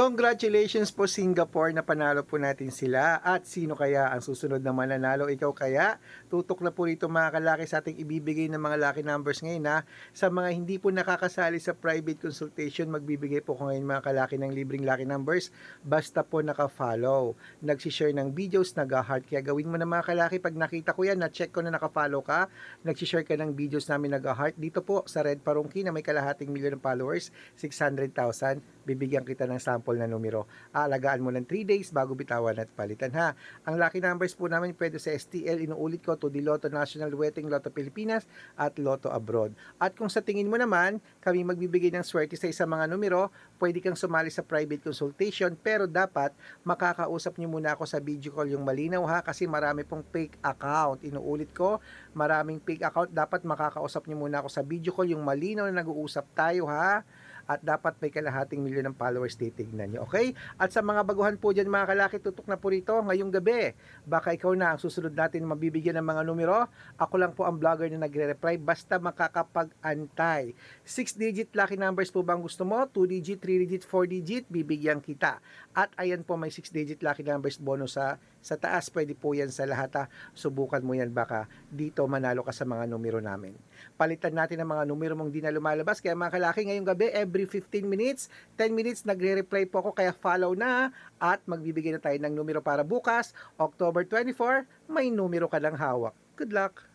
Congratulations po Singapore. Na panalo po natin sila. At sino kaya ang susunod na mananalo? Ikaw kaya? Tutok na po rito mga kalaki sa ating ibibigay ng mga lucky numbers ngayon na sa mga hindi po nakakasali sa private consultation magbibigay po ko ngayon mga kalaki ng libreng lucky numbers. Basta po naka-follow. Nagsishare ng videos nag-heart kaya gawin mo na mga kalaki pag nakita ko yan na check ko na naka-follow ka nagsishare ka ng videos namin nag-heart dito po sa Red Parungki na may kalahating milyon ng followers 600,000 bibigyan kita ng sample na numero. Aalagaan mo ng 3 days bago bitawan at palitan ha. Ang lucky numbers po namin pwede sa STL, inuulit ko to the Lotto National Wedding Lotto Pilipinas at Lotto Abroad. At kung sa tingin mo naman, kami magbibigay ng swerte sa isang mga numero, pwede kang sumali sa private consultation pero dapat makakausap niyo muna ako sa video call yung malinaw ha kasi marami pong fake account. Inuulit ko, maraming fake account. Dapat makakausap niyo muna ako sa video call yung malinaw na nag-uusap tayo ha at dapat may kalahating milyon ng followers titignan nyo, okay? At sa mga baguhan po dyan mga kalaki, tutok na po rito ngayong gabi. Baka ikaw na ang susunod natin mabibigyan ng mga numero. Ako lang po ang vlogger na nagre-reply basta makakapag-antay. 6-digit lucky numbers po bang gusto mo? 2-digit, 3-digit, 4-digit, bibigyan kita. At ayan po may 6-digit lucky numbers bonus sa sa taas. Pwede po yan sa lahat ha. Subukan mo yan baka dito manalo ka sa mga numero namin. Palitan natin ang mga numero mong di na lumalabas. Kaya mga kalaki ngayong gabi, every 15 minutes, 10 minutes, nagre-reply po ako. Kaya follow na at magbibigay na tayo ng numero para bukas, October 24, may numero ka ng hawak. Good luck!